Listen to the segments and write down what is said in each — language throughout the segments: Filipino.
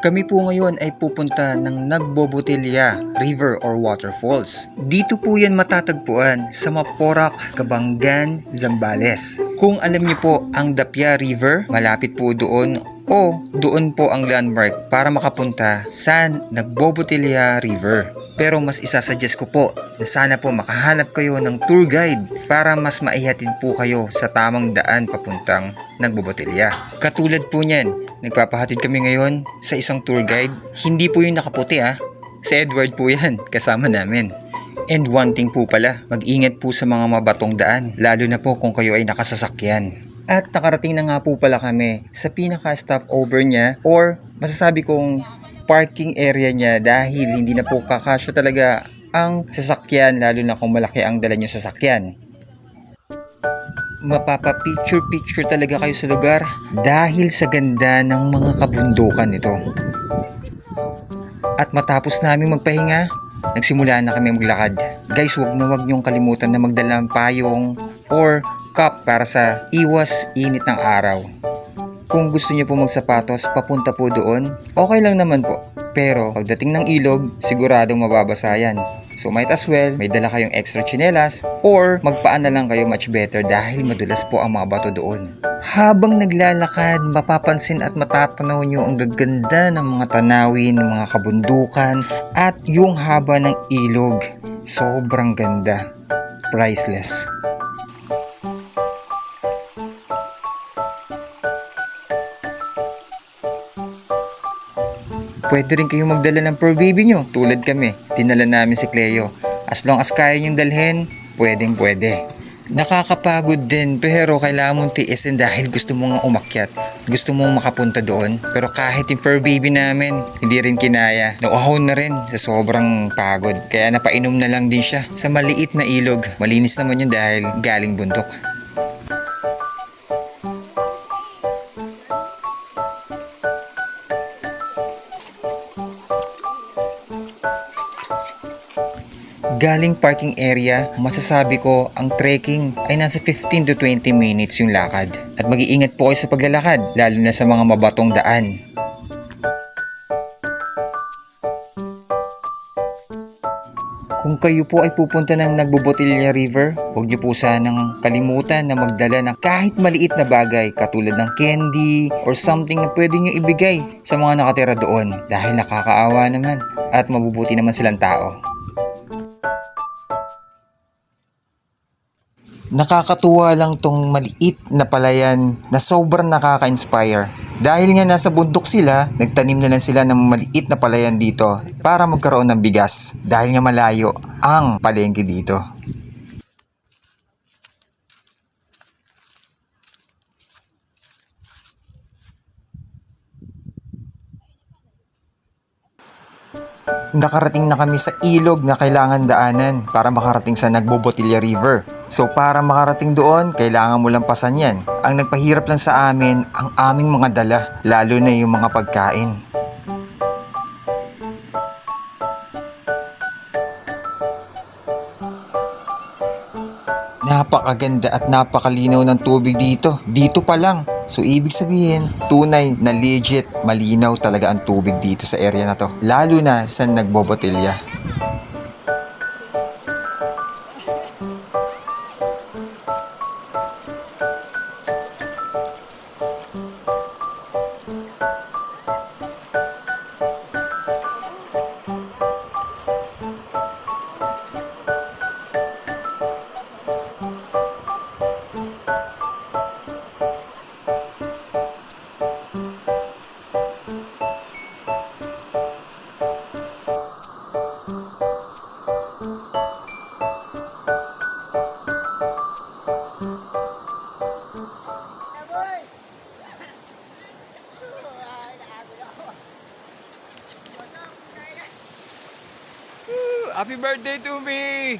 Kami po ngayon ay pupunta ng Nagbobotilya River or Waterfalls. Dito po yan matatagpuan sa Maporac, Kabanggan, Zambales. Kung alam niyo po ang Dapya River, malapit po doon o doon po ang landmark para makapunta sa Nagbobotilya River. Pero mas isasuggest ko po na sana po makahanap kayo ng tour guide para mas maihatid po kayo sa tamang daan papuntang Nagbobotilya. Katulad po niyan, nagpapahatid kami ngayon sa isang tour guide. Hindi po yung nakaputi ah. Si Edward po yan, kasama namin. And one thing po pala, mag-ingat po sa mga mabatong daan, lalo na po kung kayo ay nakasasakyan. At nakarating na nga po pala kami sa pinaka-stop over niya or masasabi kong parking area niya dahil hindi na po kakasya talaga ang sasakyan lalo na kung malaki ang dala niyo sasakyan. Mapapa-picture-picture talaga kayo sa lugar dahil sa ganda ng mga kabundukan nito. At matapos namin magpahinga, nagsimula na kami maglakad. Guys, wag na wag niyong kalimutan na magdala ng payong or cup para sa iwas init ng araw. Kung gusto niyo po magsapatos, papunta po doon, okay lang naman po. Pero pagdating ng ilog, siguradong mababasa yan. So might as well, may dala kayong extra chinelas or magpaan na lang kayo much better dahil madulas po ang mga bato doon. Habang naglalakad, mapapansin at matatanaw nyo ang gaganda ng mga tanawin, mga kabundukan at yung haba ng ilog. Sobrang ganda. Priceless. Pwede rin kayong magdala ng fur baby nyo, tulad kami. Dinala namin si Cleo. As long as kaya niyong dalhin, pwedeng pwede. Nakakapagod din pero kailangan mong tiisin dahil gusto mo nga umakyat. Gusto mong makapunta doon. Pero kahit yung fur baby namin, hindi rin kinaya. Nauhaw na rin sa sobrang pagod. Kaya napainom na lang din siya sa maliit na ilog. Malinis naman yun dahil galing bundok. Galing parking area, masasabi ko ang trekking ay nasa 15 to 20 minutes yung lakad. At mag-iingat po kayo sa paglalakad, lalo na sa mga mabatong daan. Kung kayo po ay pupunta ng Nagbobotilya River, huwag niyo po sanang kalimutan na magdala ng kahit maliit na bagay katulad ng candy or something na pwede niyo ibigay sa mga nakatira doon dahil nakakaawa naman at mabubuti naman silang tao. Nakakatuwa lang tong maliit na palayan na sobrang nakaka-inspire. Dahil nga nasa bundok sila, nagtanim na lang sila ng maliit na palayan dito para magkaroon ng bigas. Dahil nga malayo ang palengke dito. Nakarating na kami sa ilog na kailangan daanan para makarating sa Nagbobotilya River. So para makarating doon, kailangan mo lang pasan yan. Ang nagpahirap lang sa amin, ang aming mga dala, lalo na yung mga pagkain. Napakaganda at napakalinaw ng tubig dito. Dito pa lang. So ibig sabihin, tunay na legit, malinaw talaga ang tubig dito sa area na to. Lalo na sa nagbobotilya. Happy birthday to me!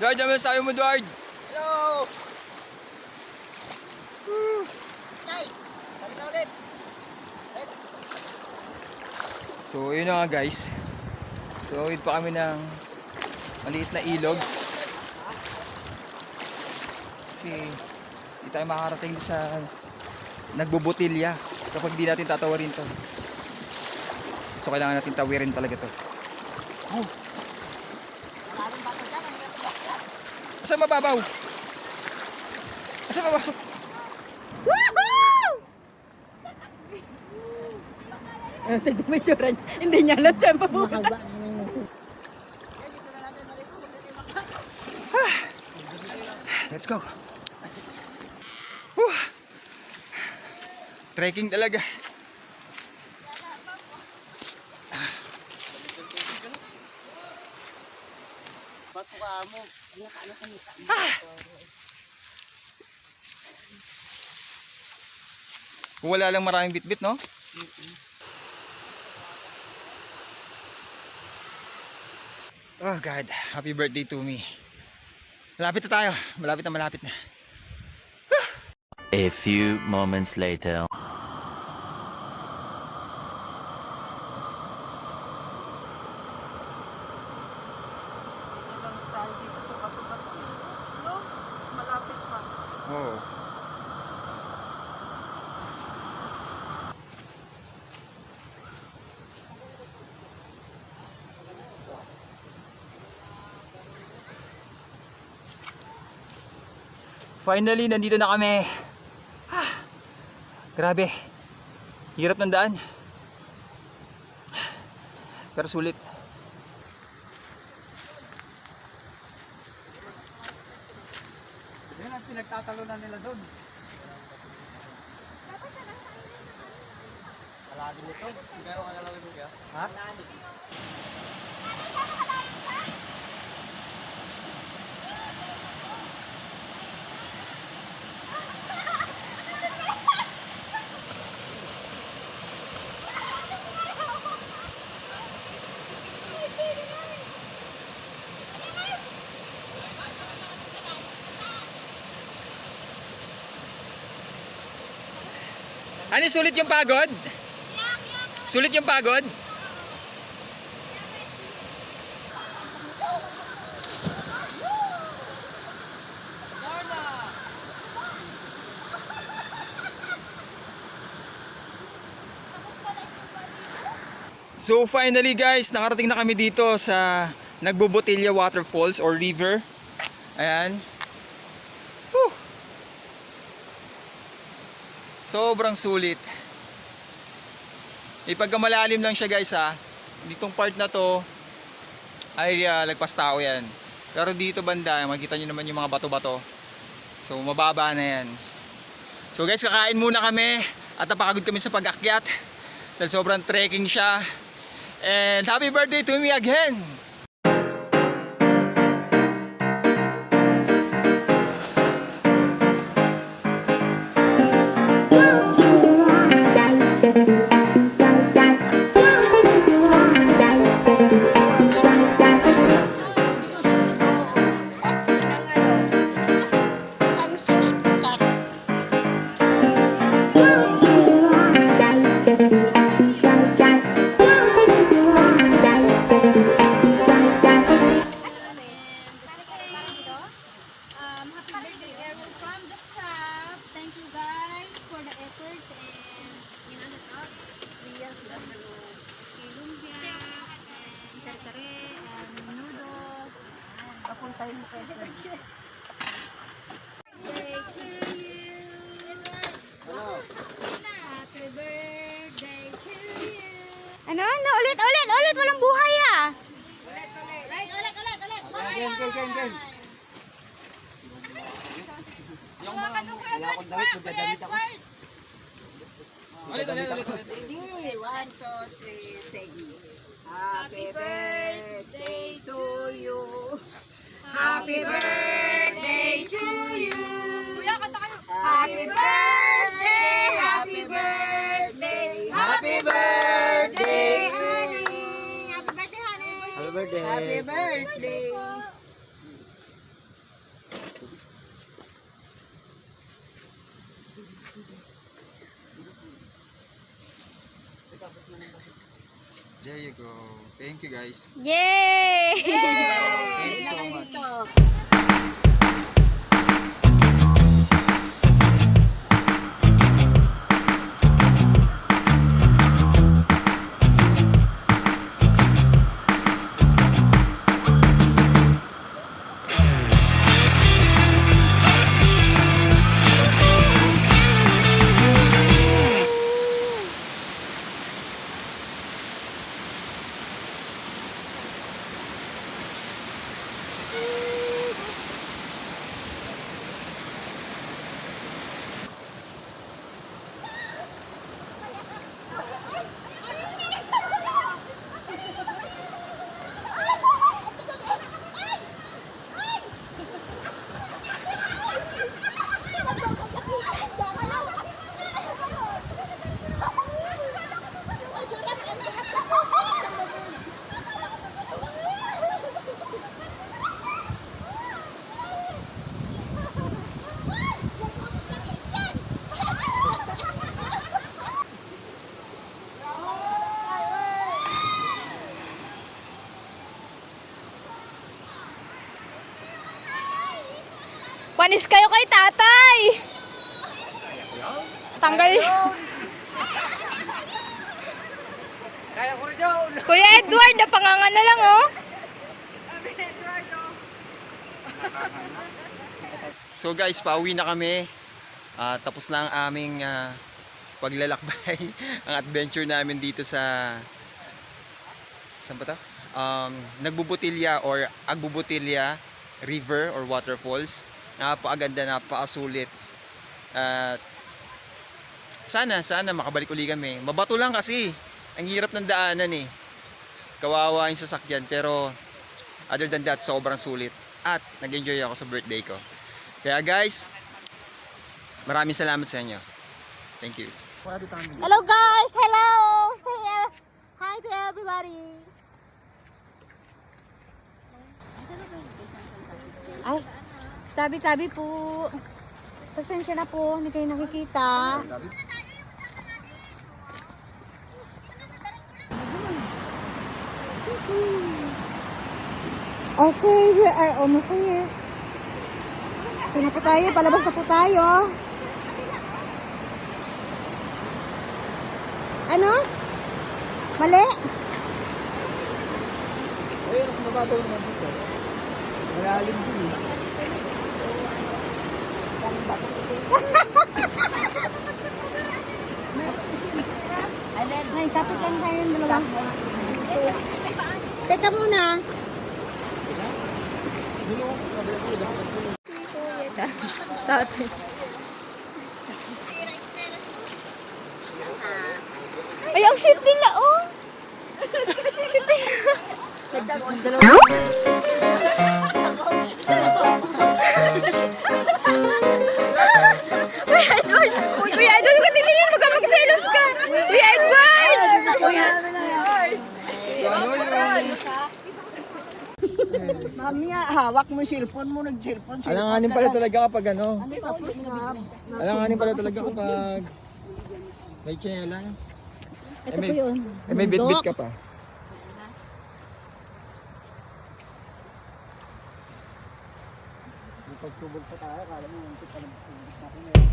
Dward, ano sabi mo, Dward? Hello! Sky! Balik na ulit! So, yun na nga guys. So, pa kami ng maliit na ilog. Kasi, hindi tayo makakarating sa nagbubutilya kapag di natin tatawarin to. So kailangan natin tawirin talaga to. Oh. Asa mababaw? Asa mababaw? Eh, tignan mo yung tsura niya. Hindi niya alam natin bakla. Let's go. Whew. Trekking talaga. Bato ka mo. Ano ka ano kanita? Kung wala lang maraming bitbit, no? Oh God, happy birthday to me. Malapit na tayo. Malapit na malapit na. A few moments later. Malapit Finally, nandito na kami. Ah, grabe. Hirap ng daan. Pero sulit. Yan ang pinagtatalunan nila doon. Alalim ito. Gano'n ka nalang ito Ha? Ano, sulit yung pagod? Sulit yung pagod? So finally guys, nakarating na kami dito sa Nagbobotilya Waterfalls or River. Ayan. Sobrang sulit. Ipagkamalalim lang siya guys ha. Ditong part na to ay ah, lagpas tao yan. Pero dito banda, makikita nyo naman yung mga bato-bato. So mababa na yan. So guys, kakain muna kami at napakagod kami sa pag-akyat. Dahil sobrang trekking siya. And happy birthday to me again! Papuntahin mo kayo. Birthday to you. Happy birthday to you. Ano? Ano? Ulit, ulit, ulit. Walang buhay ah. Ulit, ulit, ulit, ulit. Again, again, again, again. Wala akong damit, magdadamit ako. Ulit, ulit, ulit, ulit. Ready? One, two, three, sige. Happy birthday to you. Happy birthday to you. Happy birthday, happy birthday, happy birthday, honey. Happy birthday, honey. Happy birthday. Happy birthday. There you go. Thank you guys. Yay! Thank you so much. Panis kayo kay tatay! Tanggal. Kuya Edward, napanganga na lang oh. So guys, pauwi na kami. Ah, tapos na ang aming ah, paglalakbay, ang adventure namin dito sa saan ba to? Um, Nagbubutilya or Agbubutilya River or Waterfalls. Napakaganda, napakasulit. At sana, sana makabalik uli kami. Mabato lang kasi. Ang hirap ng daanan eh. Kawawa yung sasakyan. Pero other than that, sobrang sulit. At nag-enjoy ako sa birthday ko. Kaya guys, maraming salamat sa inyo. Thank you. Hello guys! Hello! Say uh, hi to everybody! Ay, tabi-tabi po. Pasensya na po, hindi kayo nakikita. Okay, we are almost here. Sino po tayo? Palabas na po tayo. Ano? Mali? Ayun, mas mababaw naman dito. Malalim din eh. Ay, kapit lang tayo yung dalawa. Teka muna. Ay, ang sweet nila, oh! sweet nila. Kuya Mamaya, hawak mo yung cellphone mo, nag-cellphone. Alanganin pala talaga kapag ano. Alanganin pala talaga kapag may challenge. Ito po yun. Eh, may bit-bit ka pa. May pagtubog pa tayo, kala mo, muntik pa lang.